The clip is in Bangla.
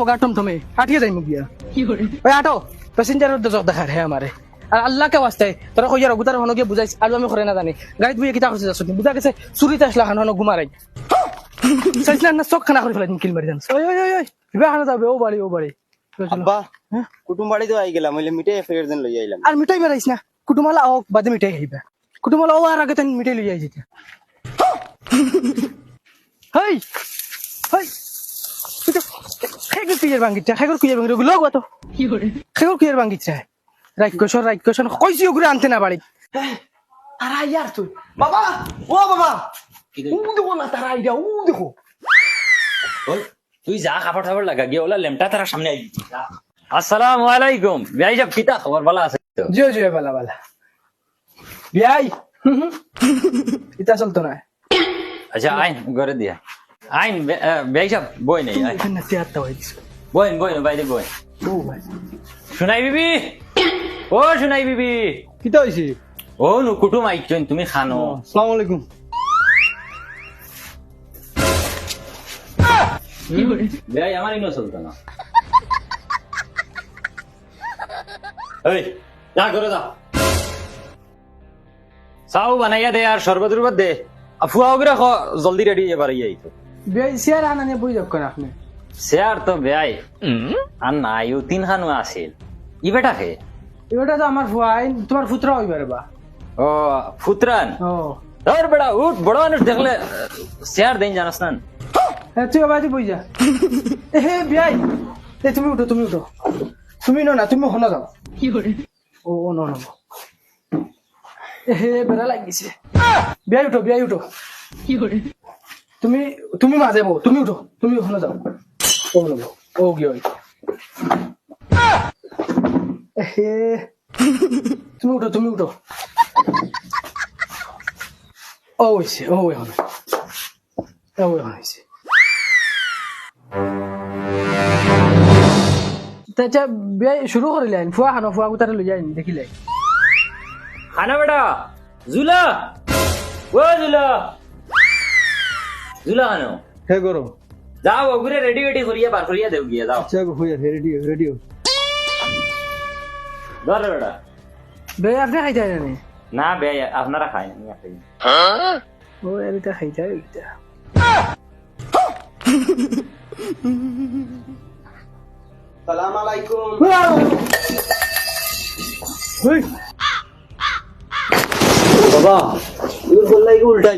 বগা টমটমে আটিয়ে যাই মোক ওই আটো প্যাসেঞ্জারের দজক দেখার হে আমারে আর আল্লাহকে ওয়াস্তায় তোরা কইয়ার অগুতার হনো গিয়ে বুঝাইছ আর আমি করে না জানি গাড়িত বুঝে কিতা করছে যাচ্ছ বুঝা গেছে চুরিতে আসলা হনো ঘুমারাই চাইছিলাম না চোখ খানা করে ফেলাই কিল মারি জানছ ওই ওই ওই ওই বিবা যাবে ও বাড়ি ও বাড়ি। আব্বা হ্যাঁ? কুটুম বাড়ি তো আই গেলাম হইলে মিঠাই ফের দিন লই আইলাম আর মিঠাই বেড়াইছ না কুটুমালা ও বাদে মিঠাই খাইবা কুটুমালা ও আর আগে তাই মিঠাই লই যেটা হেই খেগর কুইয়ের বাঙ্গিটা খেগর কুইয়ের বাঙ্গি লগ তো খেগর কুইয়ের বাঙ্গিটা রাইকশন রাইকশন কইছি ওগুলো আনতে না বাড়ি তারা ইয়ার তুই বাবা ও বাবা উ দেখো না তারা আইডিয়া উ দেখো তুই যা কাপড় টাপড় লাগা গিয়ে ওলা লেমটা তারা সামনে আই আসসালামু আলাইকুম ভাই সব কিতা খবর ভালো আছে তো জিও জিও বালা বালা বিয়াই ইতা চলতো না আচ্ছা আইন ঘরে দিয়া আইন ভাই সব বই নেই আইন এখানে চেয়ারটা হয়ে গেছে বইন বইন বাইরে বইন ও ভাই শুনাই বিবি ও শুনাই বিবি কিতা হইছে ও নু কুটুম আইছন তুমি খানো আসসালামু আলাইকুম ভাই আমার ইনো চলতো না এই যা করে যা চাও বানাইয়া দে আর শরবত রুবত দে ফুয়া ওগুলা খ জলদি রেডি এবার ইয়ে চেয়ার আনা নিয়ে বই যাক আপনি। শেয়ার তো বেয়াই। আর নাই ও তিন খানো আছিল। ই বেটা এটা তো আমার ফুয়াই তোমার ফুতরা হইবার বা। ও ফুতরান? ও। ধর বেটা উঠ বড় মানুষ দেখলে শেয়ার দেন জানাস না। তুই আবার বই যা। হে বিয়াই। এ তুমি উঠো তুমি উঠো। তুমি নো না তুমি হনো যাও। ও ও নো নো এ হে বেড়া লাগিছে। বিয়াই উঠো বিয়াই উঠো। তুমি তুমি মাঝে বউ, তুমি উঠো, তুমি হনো যাও। ও নো ও গিয়ে তুমি উঠো তুমি উঠো। ও হয়েছে ও এখন। ও এখন হয়েছে তাছা বিয়া শুরু করিলেন ফুয়া খানো ফুয়া গুতারে লৈ যায় দেখিলে। খানা বেটা, জুলা। ও জুলা। জুলা খানো হে গরো যাও ওগুলো রেডি রেডি করিয়া বার করিয়া দেও গিয়ে যাও আচ্ছা হইয়া রেডি রেডি ধর বেটা বে আপনি খাইতে জানি না বে আপনারা খাই আমি আর খাই না। ও এরিটা খাইতে এরিটা সালাম আলাইকুম বাবা ইউর উল্টা